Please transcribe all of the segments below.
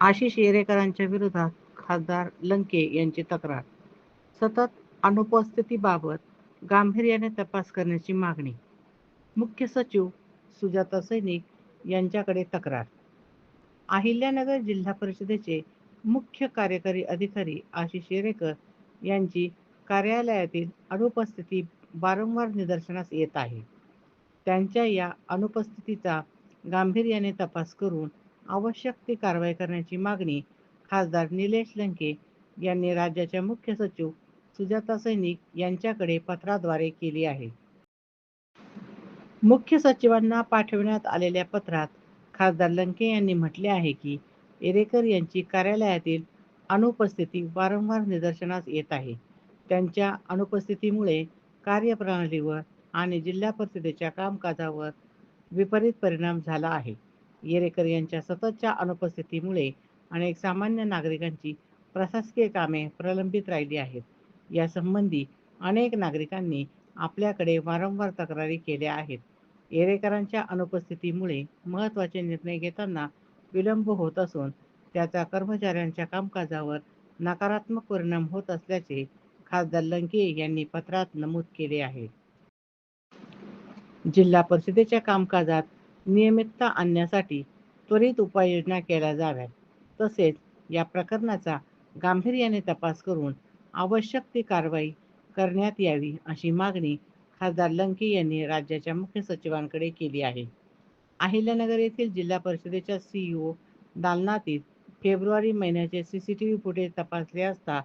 आशिष येरेकरांच्या विरोधात खासदार लंके यांची तक्रार. सतत अनुपस्थितीबाबत गांभीर्याने तपास करण्याची मागणी. मुख्य सचिव सुजाता सैनिक यांच्याकडे तक्रार. अहिल्यानगर जिल्हा परिषदेचे मुख्य कार्यकारी अधिकारी आशिष येरेकर यांची कार्यालयातील अनुपस्थिती वारंवार निदर्शनास येत आहे. त्यांच्या या अनुपस्थितीचा गांभीर्याने तपास करून आवश्यक ती कारवाई करण्याची मागणी खासदार निलेश लंके यांनी राज्याच्या मुख्य सचिव सुजाता सैनिक यांच्याकडे पत्राद्वारे केली आहे. मुख्य सचिवांना पाठविण्यात आलेल्या पत्रात खासदार लंके यांनी म्हटले आहे की एरेकर यांची कार्यालयातील अनुपस्थिती वारंवार निदर्शनास येत आहे. त्यांच्या अनुपस्थितीमुळे कार्यप्रणालीवर आणि जिल्हा परिषदेच्या कामकाजावर विपरीत परिणाम झाला आहे. येरेकर यांच्या सततच्या अनुपस्थितीमुळे अनेक सामान्य नागरिकांची प्रशासकीय कामे प्रलंबित राहिली आहेत. यासंबंधी अनेक नागरिकांनी आपल्याकडे वारंवार तक्रारी केल्या आहेत. येरेकरांच्या अनुपस्थितीमुळे महत्त्वाचे निर्णय घेताना विलंब होत असून त्याचा कर्मचाऱ्यांच्या कामकाजावर नकारात्मक परिणाम होत असल्याचे खासदार लंके यांनी पत्रात नमूद केले आहे. जिल्हा परिषदेच्या कामकाजात नियमितता आणण्यासाठी त्वरित उपाययोजना केल्या जाव्यात. तसेच या प्रकरणाचा गांभीर्याने तपास करून आवश्यक ती कारवाई करण्यात यावी अशी मागणी खासदार लंके यांनी राज्याच्या मुख्य सचिवांकडे केली आहे. अहिल्यानगर येथील जिल्हा परिषदेच्या सीईओ दालनातील फेब्रुवारी महिन्याचे C C T V footage तपासले असता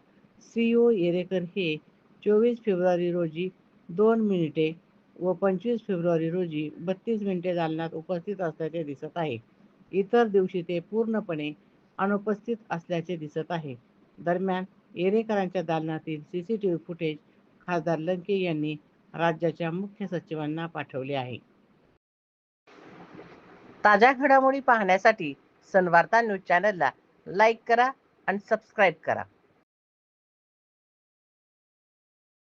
सीईओ येरेकर हे चोवीस फेब्रुवारी रोजी दोन मिनिटे व पंचवीस फेब्रुवारी रोजी बत्तीस मिनिटे दालनात उपस्थित असल्याचे दिसत आहे. इतर दिवशी ते पूर्णपणे अनुपस्थित असल्याचे दिसत आहे. दरम्यान येरेकरांच्या दालनातील C C T V footage खासदार लंके यांनी राज्याच्या मुख्य सचिवांना पाठवले आहे. ताज्या घडामोडी पाहण्यासाठी सनवार्ता न्यूज चॅनलला लाईक करा आणि सबस्क्राईब करा.